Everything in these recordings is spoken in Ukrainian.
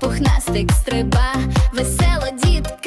пухнастик стриба, весело дітка.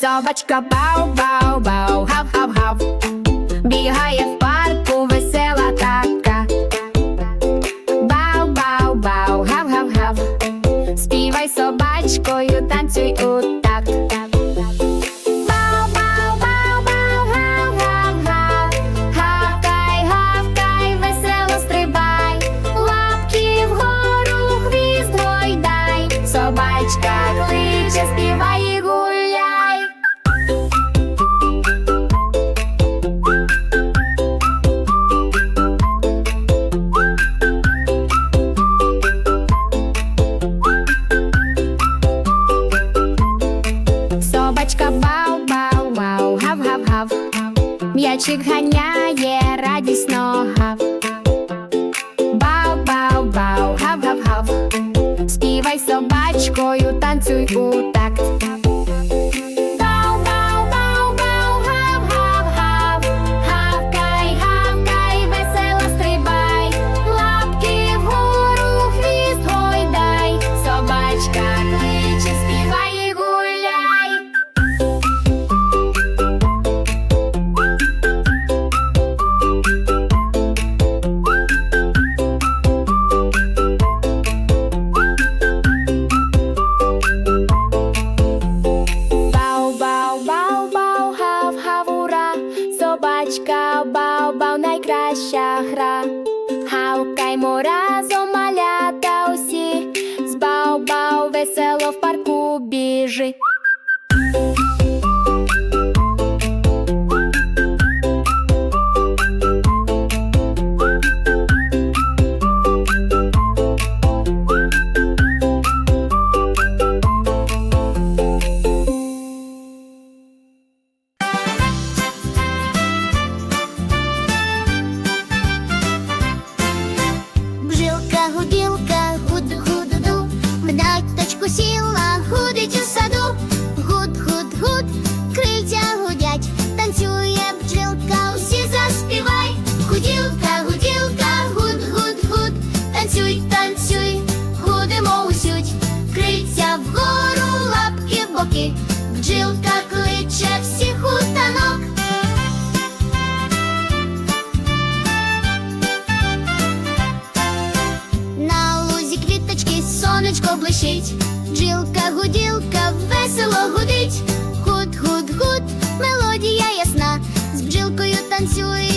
собачка бау-бау-бау, гав-гав-гав, бігає в парку весела така. Бау-бау-бау, гав-гав-гав, співай собачкою, танцюй у. Зайчик ганяє, радісно гав. Бау-бау-бау, гав-гав-гав. Співай собачкою, танцюй у танцює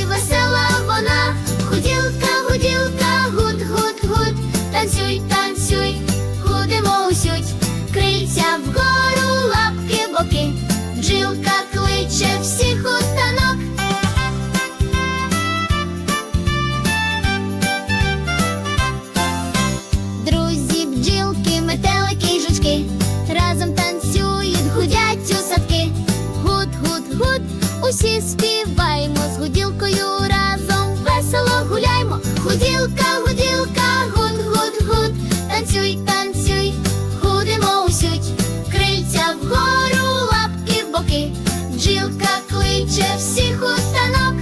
кличе всіх у танок.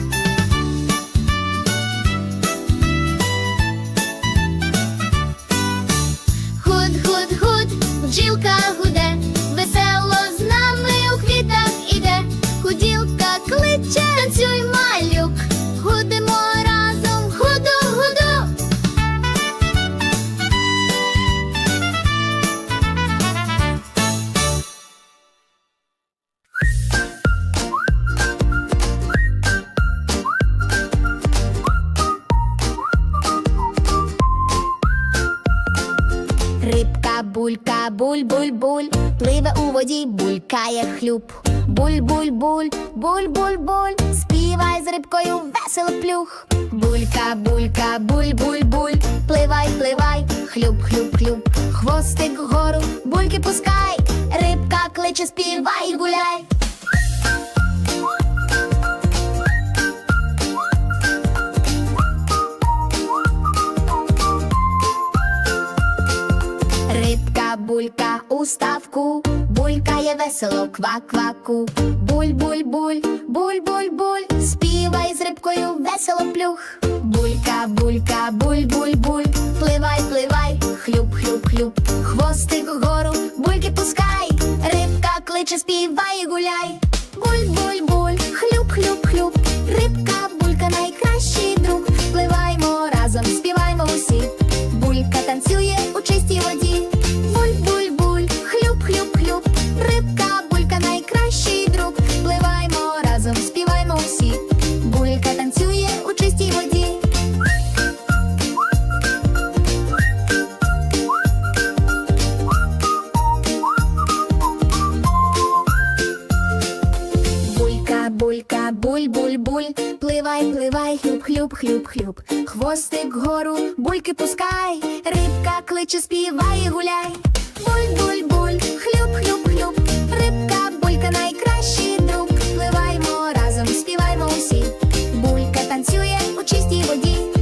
Худ, гуд, худ, бджілка гуде, весело з нами у квітах іде. Худілка булька, буль-буль-буль, пливе у воді, булькає хлюб. Буль-буль-буль, буль-буль-буль, співай з рибкою весело плюх. Булька, булька, буль-буль-буль, пливай, пливай, хлюб-хлюб-хлюб, хвостик вгору, бульки пускай, рибка весело ква-кваку. Буль-буль-буль, буль-буль-буль, співай з рибкою весело плюх. Булька, булька, буль-буль-буль, пливай, пливай, хлюб-хлюб-хлюб, хвостик вгору, бульки пускай, рибка кличе, співай, гуляй. Буль-буль-буль, хлюб-хлюб-хлюб, рибка, булька найкращий друг. Пливаймо разом, співаймо усі. Булька танцює булька, буль-буль-буль, пливай, пливай, хлюб-хлюб-хлюб-хлюб, хвостик гору, бульки пускай, рибка кличе, співай, і гуляй. Буль-буль-буль, хлюб-хлюб-хлюб, рибка, булька, найкращий друг. Пливаймо разом, співаймо усі. Булька танцює у чистій воді.